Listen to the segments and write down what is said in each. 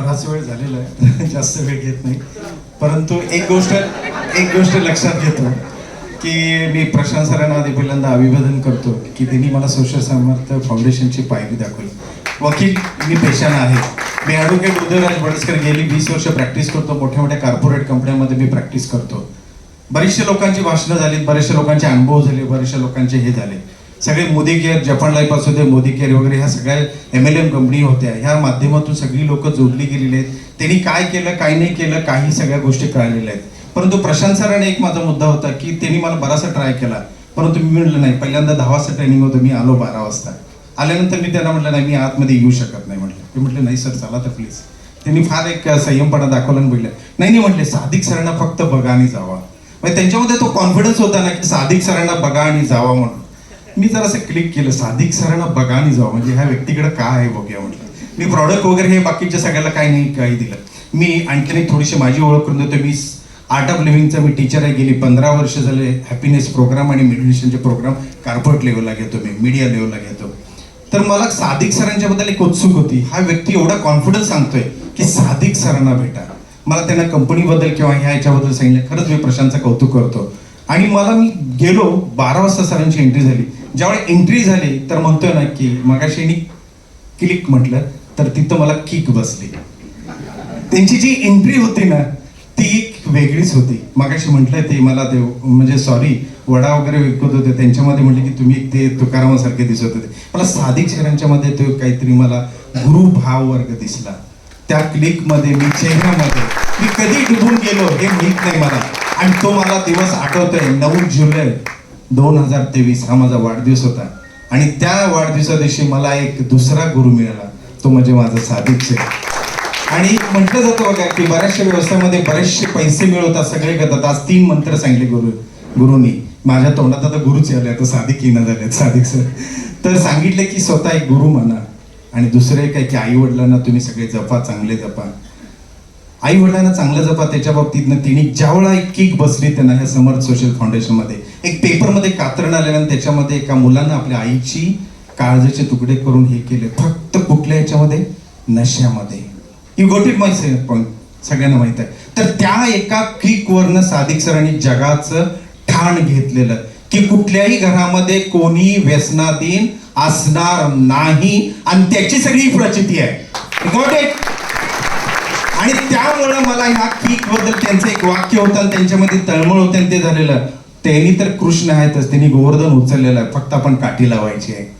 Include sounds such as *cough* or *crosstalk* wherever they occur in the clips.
बराच वेळ झालेला आहे. *laughs* जास्त वेळ घेत नाही. परंतु एक गोष्ट एक गोष्ट लक्षात घेतो की मी प्रशांत सरांना आधी पहिल्यांदा अभिवादन करतो की त्यांनी मला सोशल सामर्थ्य फाउंडेशनची पायरी दाखवली. वकील मी पेशानं आहे. मी ॲडव्होकेट उदयराज बडसकर गेली वीस वर्ष प्रॅक्टिस करतो. मोठ्या मोठ्या कॉर्पोरेट कंपन्यांमध्ये मी प्रॅक्टिस करतो. बरेचशे लोकांची भाषणं झाली बरेचशे लोकांचे अनुभव झाले बरेचशे लोकांचे हे झाले. सगळे मोदी केअर जपान लाईफ असू दे मोदी केअर वगैरे ह्या सगळ्या एम एल एम कंपनी होत्या. ह्या माध्यमातून सगळी लोक जोडली गेलेली आहेत. त्यांनी काय केलं काय नाही केलं काही सगळ्या गोष्टी कळलेल्या आहेत. परंतु प्रशांत सरांनी एक माझा मुद्दा होता की त्यांनी मला बराचसा ट्राय केला. परंतु मी म्हटलं नाही. पहिल्यांदा दहा वाजता ट्रेनिंग होतं मी आलो बारा वाजता. आल्यानंतर मी त्यांना म्हटलं नाही मी आतमध्ये येऊ शकत नाही म्हटलं. ते म्हटले नाही सर चला तर प्लीज त्यांनी फार एक संयमपणा दाखवला आणि बोलले नाही नाही म्हटले साधिक सरांना फक्त बघा आणि जावा. म्हणजे त्यांच्यामध्ये तो कॉन्फिडन्स होता ना की साधिक सरांना बघा आणि जावा म्हणून. मी जरासं क्लिक केलं. साधिक सरांना बघा आणि जाऊ. म्हणजे ह्या व्यक्तीकडे काय आहे बघूया म्हटलं. मी प्रॉडक्ट वगैरे हे बाकीच्या सगळ्याला काही नाही काही दिलं. मी आणखीन एक थोडीशी माझी ओळख करून देतो. मी आर्ट ऑफ लिव्हिंगचा मी टीचर आहे. गेली पंधरा वर्ष झाले हॅपीनेस प्रोग्राम आणि मेडिटेशनचे प्रोग्राम कार्पोरेट लेवलला घेतो मी मीडिया लेवलला घेतो. तर मला साधिक सरांच्या बद्दल एक उत्सुक होती. हा व्यक्ती एवढा कॉन्फिडन्स सांगतोय की साधिक सरांना भेटा. मला त्यांना कंपनीबद्दल किंवा ह्या याच्याबद्दल सांगितलं. खरंच मी प्रशांतचं कौतुक करतो. आणि मला मी गेलो बारा वाजता सरांची एंट्री झाली. ज्यावेळी एंट्री झाली तर म्हणतोय ना की मगाशी क्लिक म्हटलं तर तिथं मला किक बसली. त्यांची जी एंट्री होती ना ती एक वेगळीच होती. मगाशी म्हटलंय ते मला ते म्हणजे सॉरी वडा वगैरे विकत होते. त्यांच्यामध्ये म्हटले की तुम्ही ते तुकारामासारखे दिसत होते. मला सादिक शहरांच्यामध्ये तो काहीतरी मला गुरुभाव वर्ग दिसला. त्या क्लिकमध्ये मी चेहऱ्यामध्ये मी कधी डुबून गेलो हे माहीत नाही मला. आणि तो मला दिवस आठवतोय नऊ जुलै. दोन हजार तेवीस हा माझा वाढदिवस होता. आणि त्या वाढदिवसा दिवशी मला एक दुसरा गुरु मिळाला. तो म्हणजे माझा सादिक शेख आणि म्हटलं जातं बघा की बऱ्याचशा व्यवसायामध्ये बरेचसे पैसे मिळवतात सगळे करतात. आज तीन मंत्र सांगितले गुरु गुरुनी. माझ्या तोंडात आता गुरुच आले आता साधिक येणं झाले साधिक सर. तर सांगितले की स्वतः एक गुरु म्हणा. आणि दुसरे काय की आई वडिलांना तुम्ही सगळे जपा चांगले जपा. आई वडिलांना चांगलं जपा त्याच्या बाबतीतनं तिने ज्यावेळा एक किक बसली त्यांना ह्या समर्थ सोशल फाउंडेशनमध्ये एक पेपरमध्ये कातरण आलेलं त्याच्यामध्ये एका मुलानं आपल्या आईची काळजीचे तुकडे करून हे केले. फक्त कुठल्या याच्यामध्ये? नश्यामध्ये you got it my point सगळ्यांना माहीत आहे. तर त्या एका किकवरनं साधिक सरांनी जगाचं ठाण घेतलेलं. की कुठल्याही घरामध्ये कोणी व्यसनाधीन असणार नाही. आणि त्याची सगळी प्रचिती आहे. गॉट इट आणि त्यामुळं मला ह्या किकबद्दल त्यांचं एक वाक्य होतं त्यांच्यामध्ये तळमळ होते आणि ते झालेलं. त्यांनी तर कृष्ण आहेतच त्यांनी गोवर्धन उचललेलं आहे. फक्त आपण काठी लावायची आहे.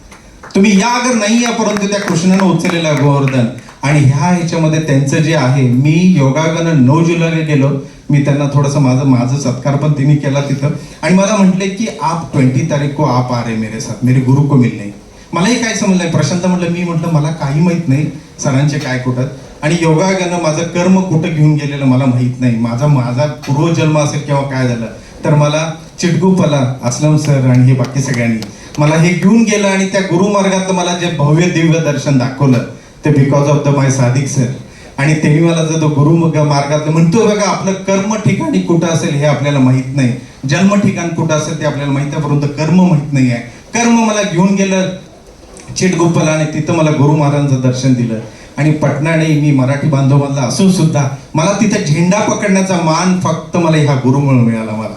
तुम्ही या अगर नाही या परंतु त्या कृष्णानं उचललेलं आहे गोवर्धन. आणि ह्या ह्याच्यामध्ये त्यांचं जे आहे मी योगागन नऊ जुलैला गेलो. मी त्यांना थोडंसं माझं माझं सत्कार पण तिने केला तिथं. आणि मला म्हटले की आप ट्वेंटी तारीख को आप आ रहे मेरे साथ. मेरे गुरु को मिलने. मलाही काय समजलं प्रशांत म्हटलं मी म्हटलं मला काही माहीत नाही. सरांचे काय कुठं? आणि योगायोगानं माझं कर्म कुठं घेऊन गेलेलं मला माहीत नाही. माझा माझा पूर्वजन्म असेल किंवा काय झालं तर मला चिटगुपला असलम सर आणि हे बाकी सगळ्यांनी मला हे घेऊन गेलं आणि त्या गुरुमार्गातलं मला जे भव्य दिव्य दर्शन दाखवलं ते because of the my Sadiq sir आणि त्यांनी मला जर तो गुरु मार्गातलं म्हणतो बघा आपलं कर्म ठिकाणी कुठं असेल हे आपल्याला माहीत नाही. जन्म ठिकाण कुठं असेल ते आपल्याला माहीत आहे परंतु कर्म माहीत नाही आहे. कर्म मला घेऊन गेलं चिटगुप्पलाने आणि तिथं मला गुरु महाराजांचं दर्शन दिलं. आणि पटणाने मी मराठी बांधवांना असून सुद्धा मला तिथं झेंडा पकडण्याचा मान फक्त मला ह्या गुरुमुळे मिळाला मला.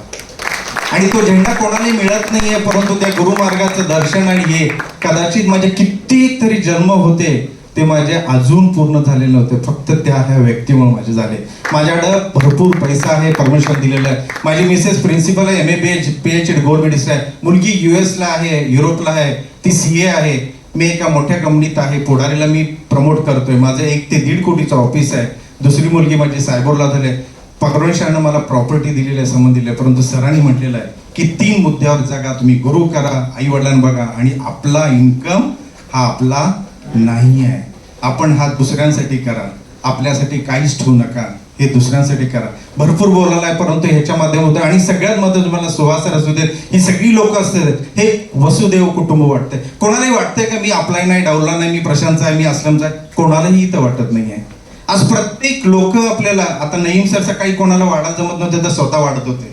आणि तो झेंडा कोणालाही मिळत नाहीये परंतु त्या गुरुमार्गाचं दर्शन आणि हे कदाचित माझे कित्येक तरी जन्म होते ते माझे अजून पूर्ण झालेले नव्हते. फक्त त्या ह्या व्यक्तीमुळे माझे झाले. माझ्याकडं भरपूर पैसा आहे परमिशन दिलेलं आहे. माझी मिसेस प्रिन्सिपल आहे M A B H P H D gold medalist आहे. मुलगी युएसला आहे युरोपला आहे ती सी ए आहे. मी एका मोठ्या कंपनीत आहे. पुढारीला मी प्रमोट करतोय. माझं एक ते दीड कोटीचं ऑफिस आहे. दुसरी मुलगी माझी सायबरला झाली परमेश्वरानं मला प्रॉपर्टी दिलेली आहे संबंध दिले परंतु सरांनी म्हटलेलं आहे की तीन मुद्द्यावर जगा. तुम्ही गुरु करा आई वडिलांना बघा. आणि आपला इन्कम हा आपला नाही आहे. आपण हा दुसऱ्यांसाठी करा. आपल्यासाठी काहीच ठेवू नका. हे दुसऱ्यांसाठी करा. भरपूर बोलायला आहे परंतु ह्याच्या माध्यमातून आणि सगळ्यात महत्वाचं तुम्हाला सुहासर असू देत ही सगळी लोक असतात हे वसुदेव कुटुंब वाटतंय. कोणालाही वाटतंय का मी आपलाही नाही डावला नाही मी प्रशांतचा आहे मी असलमचा आहे कोणालाही इथं वाटत नाही आहे आज प्रत्येक लोक आपल्याला आता नईम सर सकाळी कोणाला वाढा जमत नव्हते तर स्वतः वाढत होते.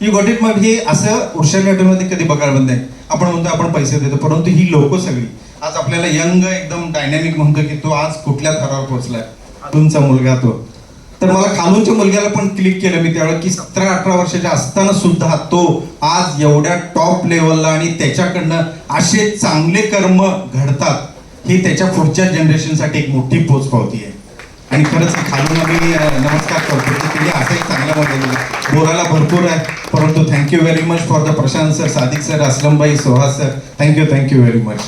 ही इट मग हे असं उर्षा मध्ये कधी बघायला बंद आहे? आपण म्हणतो आपण पैसे देतो परंतु ही लोक सगळी. आज आपल्याला यंग एकदम डायनॅमिक म्हणतो की तो आज कुठल्या थरावर पोहोचलाय? तुमचा मुलगा तो. तर मला खानूनच्या मुलग्याला पण क्लिक केलं मी त्यावेळेला की सतरा अठरा वर्षाच्या असताना सुद्धा तो आज एवढ्या टॉप लेवलला आणि त्याच्याकडनं असे चांगले कर्म घडतात ही त्याच्या पुढच्या जनरेशनसाठी एक मोठी पोच पावती आहे. आणि खरंच खालून आम्ही नमस्कार करतो. की तुम्ही असं एक चांगल्या मध्ये बोलायला भरपूर आहे. परंतु thank you very much for the Prashant sir Sadiq sir Aslambhai Soha sir thank you thank you very much